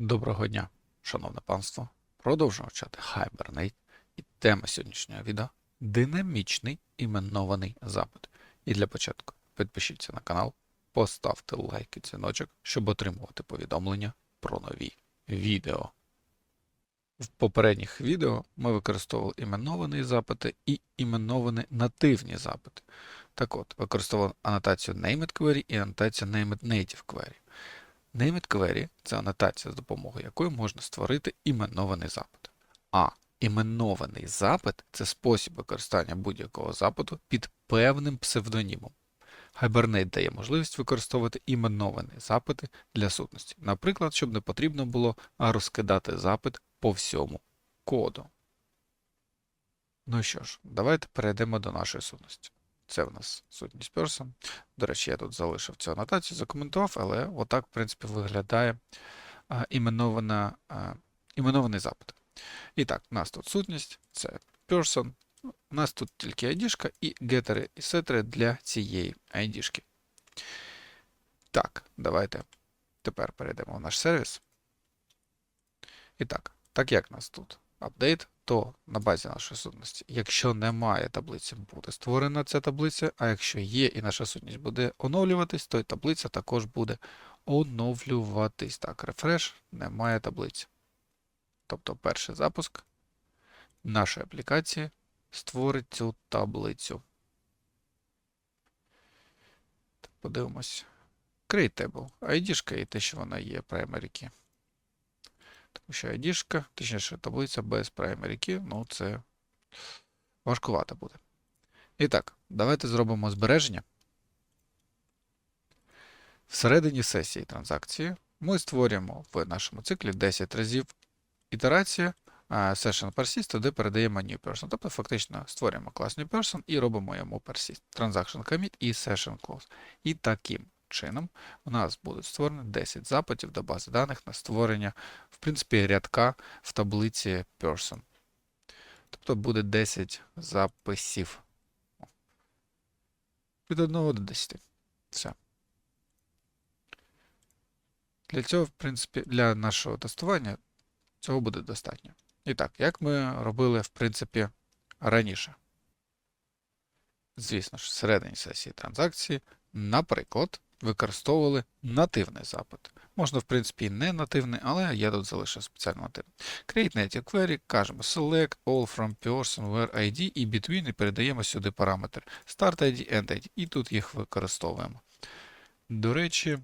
Доброго дня, шановне панство. Продовжуємо вчати Hibernate. І тема сьогоднішнього відео динамічний іменований запит. І для початку підпишіться на канал, поставте лайк і дзвіночок, щоб отримувати повідомлення про нові відео. В попередніх відео ми використовували іменовані запити і іменовані нативні запити. Так от, використовували анотацію named query і анотацію named native query. Named query – це анотація, з допомогою якої можна створити іменований запит. А іменований запит це спосіб використання будь-якого запиту під певним псевдонімом. Hibernate дає можливість використовувати іменовані запити для сутності. Наприклад, щоб не потрібно було розкидати запит по всьому коду. Ну що ж, давайте перейдемо до нашої сутності. Це в нас сутність person. До речі, я тут залишив цю анотацію, закоментував, але отак, в принципі, виглядає а, іменована, а, іменований запит. І так, у нас тут сутність, це person. У нас тут тільки ID і гетери і сетери для цієї ID. Так, давайте тепер перейдемо в наш сервіс. І так, так як у нас тут апдейт, то на базі нашої сутності, якщо немає таблиці, буде створена ця таблиця, а якщо є і наша сутність буде оновлюватись, то і таблиця також буде оновлюватись. Так, рефреш, немає таблиці. Тобто перший запуск нашої аплікації створить цю таблицю. Подивимось. Create table. ID і те, що вона є, primary key. Що ID, точніше, таблиця без key, ну це важкувато буде. І так, давайте зробимо збереження. Всередині сесії транзакції ми створюємо в нашому циклі 10 разів ітерація session persist, туди передаємо new person. Тобто фактично створюємо клас new person і робимо йому persist, transaction commit і session close. І таким чином у нас будуть створені 10 запитів до бази даних на створення, в принципі, рядка в таблиці person. Тобто буде 10 записів. Від 1 до 10. Все. Для цього, в принципі, для нашого тестування цього буде достатньо. І так, як ми робили, в принципі, раніше. Звісно ж, всередині сесії транзакції, наприклад, використовували нативний запит. Можна, в принципі, і не нативний, але я тут залишив спеціально нативний. Create native query, кажемо select all from person where ID і between, і передаємо сюди параметр start ID, end ID, і тут їх використовуємо. До речі,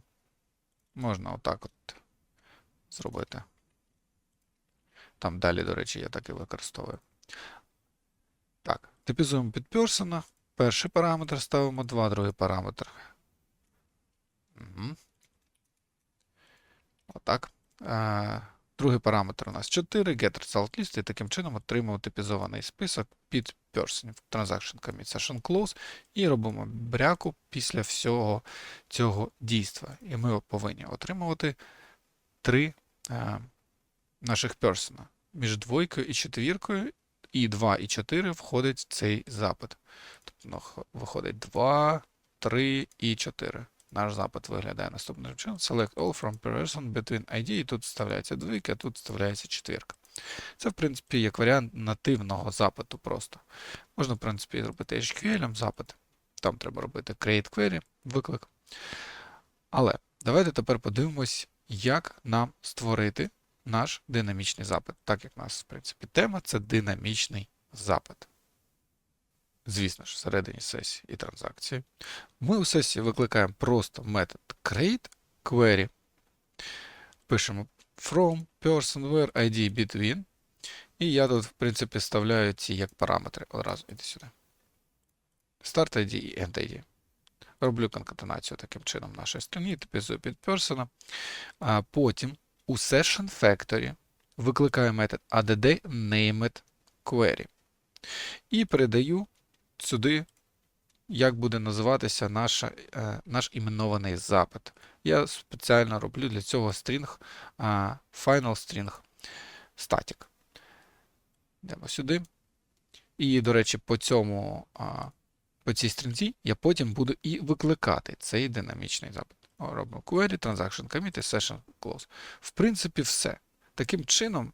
можна отак от зробити. Там далі, до речі, я так і використовую. Так, типізуємо під person. Перший параметр ставимо 2, другий параметр. Угу. Отак. А, другий параметр у нас 4, get result list, і таким чином отримуємо типізований список під person. Transaction commit session close, і робимо бряку після всього цього дійства. І ми повинні отримувати три а, наших person. Між двойкою і четвіркою, і 2 і 4 входить в цей запит. Тобто ну, виходить 2, 3 і 4. Наш запит виглядає наступним чином. Select all from person between ID, і тут вставляється двійка, а тут вставляється четвірка. Це, в принципі, як варіант нативного запиту просто. Можна, в принципі, зробити HQL запит. Там треба робити create query, виклик. Але давайте тепер подивимось, як нам створити наш динамічний запит. Так як у нас, в принципі, тема це динамічний запит. Звісно ж, всередині сесії і транзакції. Ми у сесії викликаємо просто метод create query. Пишемо from person ID between. І я тут, в принципі, вставляю ці як параметри одразу. Іди сюди. Start ID і end ID. Роблю конкатенацію таким чином нашої сторони, типізую під person. А потім у Session Factory викликаю метод add named. І передаю сюди, як буде називатися наша, е, наш іменований запит. Я спеціально роблю для цього string, е, final string static. Йдемо сюди. І, до речі, по цьому, е, по цій стрінзі я потім буду і викликати цей динамічний запит. Робимо query, transaction commit і session close. В принципі, все. Таким чином,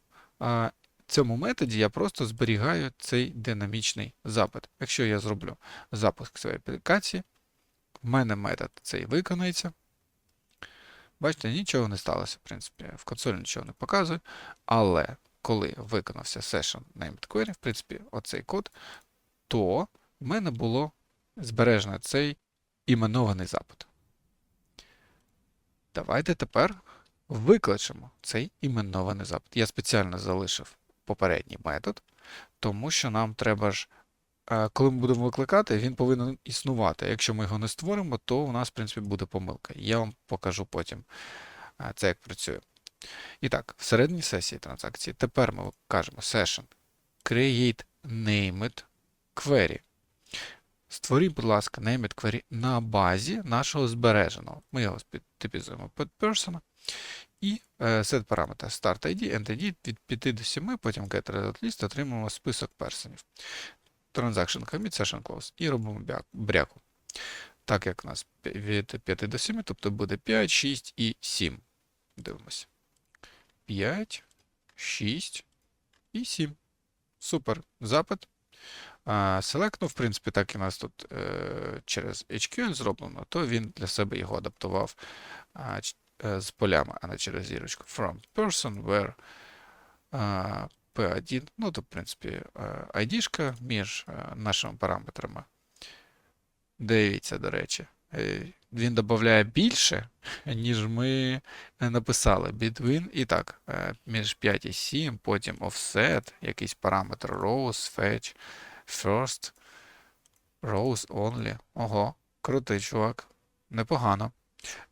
цьому методі я просто зберігаю цей динамічний запит. Якщо я зроблю запуск цієї аплікації, в мене метод цей виконається. Бачите, нічого не сталося, в принципі, в консолі нічого не показує. Але коли виконався session named query, в принципі, оцей код, то в мене було збережено цей іменований запит. Давайте тепер викличемо цей іменований запит. Я спеціально залишив попередній метод, тому що нам треба ж, е, коли ми будемо викликати, він повинен існувати. Якщо ми його не створимо, то у нас, в принципі, буде помилка. Я вам покажу потім е, це, як працює. І так, в середній сесії транзакції тепер ми кажемо session create named query. Створіть, будь ласка, named query на базі нашого збереженого. Ми його типізуємо під person. І е, set параметр start ID, end ID від 5 до 7, потім get result list, отримуємо список персонів. Transaction commit, session close. І робимо бряку. Так як у нас від 5 до 7, тобто буде 5, 6 і 7. Дивимося. 5, 6 і 7. Супер. Запит. Select, ну, в принципі, так і у нас тут е, через HQL зроблено, то він для себе його адаптував з полями, а не через зірочку. From person, where P1, ну, то, в принципі, е, ID-шка між е, нашими параметрами. Дивіться, до речі, е, він додає більше, ніж ми е, написали. Between, і так, е, між 5 і 7, потім offset, якийсь параметр rows, fetch, first, rows only. Ого, крутий чувак. Непогано.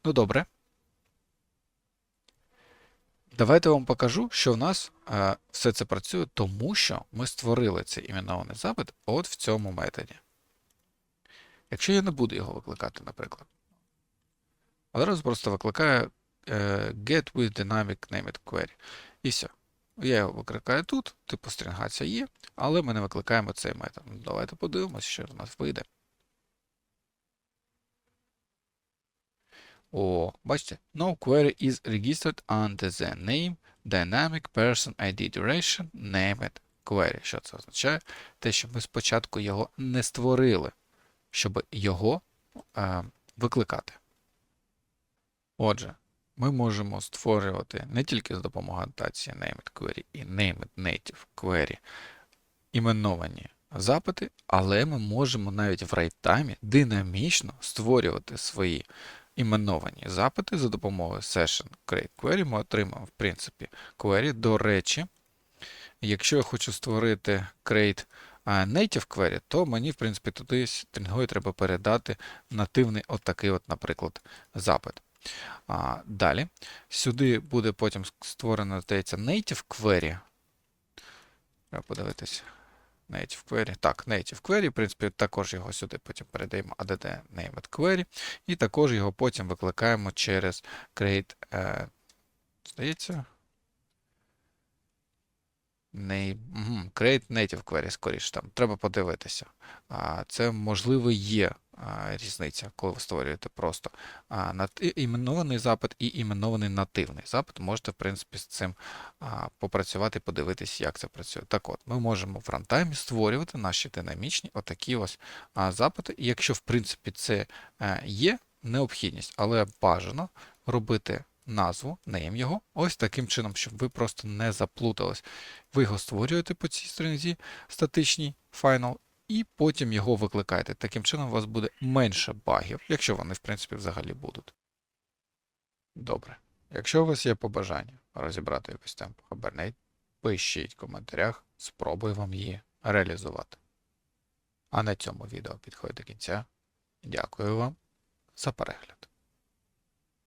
Ну добре. Давайте вам покажу, що в нас е, все це працює, тому що ми створили цей іменований запит от в цьому методі. Якщо я не буду його викликати, наприклад. Одразу просто викликаю е, get with dynamic named query. І все. Я його викликаю тут, типу стрінгація є, але ми не викликаємо цей метод. Ну, Давайте подивимося, що в нас вийде. О, бачите, no query is registered under the name dynamic person ID duration named query. Що це означає? Те, що ми спочатку його не створили, щоб його е, викликати. Отже, ми можемо створювати не тільки з допомогою анотації named query і named native query іменовані запити, але ми можемо навіть в райтаймі динамічно створювати свої іменовані запити за допомогою session create query. Ми отримаємо, в принципі, query. До речі, якщо я хочу створити create native query, то мені, в принципі, туди стрінгою треба передати нативний отакий, от, наприклад, запит. А, далі, сюди буде потім створено, здається, native query. Треба подивитись. Native query. Так, native query, в принципі, також його сюди потім передаємо add named query, і також його потім викликаємо через create, е, здається, мгм, create native query, скоріше там. Треба подивитися. А, Це, можливо, є а, різниця, коли ви створюєте просто а, і- іменований запит і іменований нативний запит. Можете, в принципі, з цим а, попрацювати, подивитись, як це працює. Так от, ми можемо в рантаймі створювати наші динамічні отакі ось а, запити. І якщо, в принципі, це е, є необхідність, але бажано робити назву, name його, ось таким чином, щоб ви просто не заплутались. Ви його створюєте по цій сторінці, статичній final, і потім його викликаєте. Таким чином у вас буде менше багів, якщо вони, в принципі, взагалі будуть. Добре. Якщо у вас є побажання розібрати якусь тему Hibernate, пишіть в коментарях, спробую вам її реалізувати. А на цьому відео підходить до кінця. Дякую вам за перегляд.